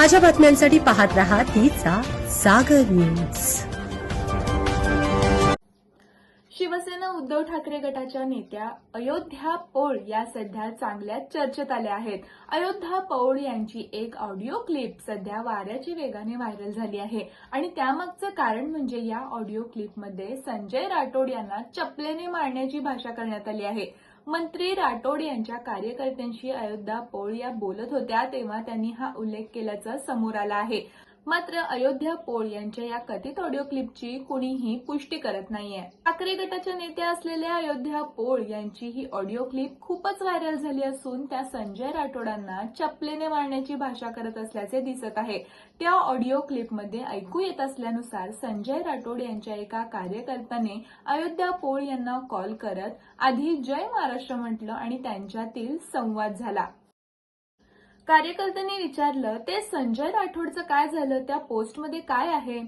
ताज्या बातम्यांसाठी पाहत रहा तिचा सागर न्यूज. शिवसेना उद्धव ठाकरे गटाच्या नेत्या अयोध्या पौळ या सध्या चांगल्या चर्चेत आल्या आहेत. अयोध्या पौळ यांची एक ऑडिओ क्लिप सध्या वाऱ्याची वेगाने व्हायरल झाली आहे. आणि त्यामागचं कारण म्हणजे या ऑडिओ क्लिपमध्ये संजय राठोड यांना चपलेने मारण्याची भाषा करण्यात आली आहे. मंत्री राठोड यांच्या कार्यकर्त्यांशी अयोध्या पौळ या बोलत होत्या तेव्हा त्यांनी हा उल्लेख केल्याचं समोर आलं आहे. मात्र अयोध्या पोळ यांच्या या कथित ऑडिओ क्लिपची कुणीही पुष्टी करत नाहीये. ठाकरे गटाच्या नेत्या असलेल्या अयोध्या पोळ यांची ही ऑडिओ क्लिप खूपच व्हायरल झाली असून त्या संजय राठोडांना चपलेने मारण्याची भाषा करत असल्याचे दिसत आहे. त्या ऑडिओ क्लिपमध्ये ऐकू येत असल्यानुसार संजय राठोड यांच्या एका कार्यकर्त्याने अयोध्या पोळ यांना कॉल करत आधी जय महाराष्ट्र म्हटलं आणि त्यांच्यातील संवाद झाला. कार्यकर्त्यांनी विचारलं ते संजय राठोडचं काय झालं? त्या पोस्टमध्ये काय आहे?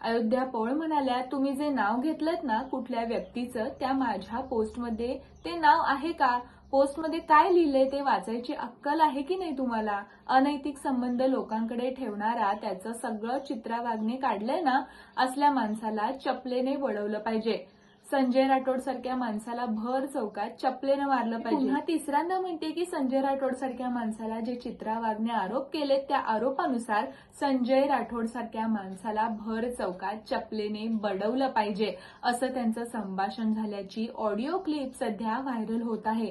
अयोध्या पौळ म्हणाल्या तुम्ही जे नाव घेतलं ना कुठल्या व्यक्तीचं त्या माझ्या पोस्टमध्ये ते नाव आहे का? पोस्टमध्ये काय लिहिलंय ते वाचायची अक्कल आहे की नाही तुम्हाला? अनैतिक संबंध लोकांकडे ठेवणारा त्याचं सगळं चित्रावागणे काढलंय ना? असल्या माणसाला चपलेने वळवलं पाहिजे. संजय राठोड सारख्या माणसाला भर चौकात चपलेनं मारलं पाहिजे. पुन्हा तिसऱ्यांदा म्हणते की संजय राठोड सारख्या माणसाला जे चित्रा वाघने आरोप केले त्या आरोपानुसार संजय राठोड सारख्या माणसाला भर चौकात चपलेने बडवलं पाहिजे असं त्यांचं संभाषण झाल्याची ऑडिओ क्लिप सध्या व्हायरल होत आहे.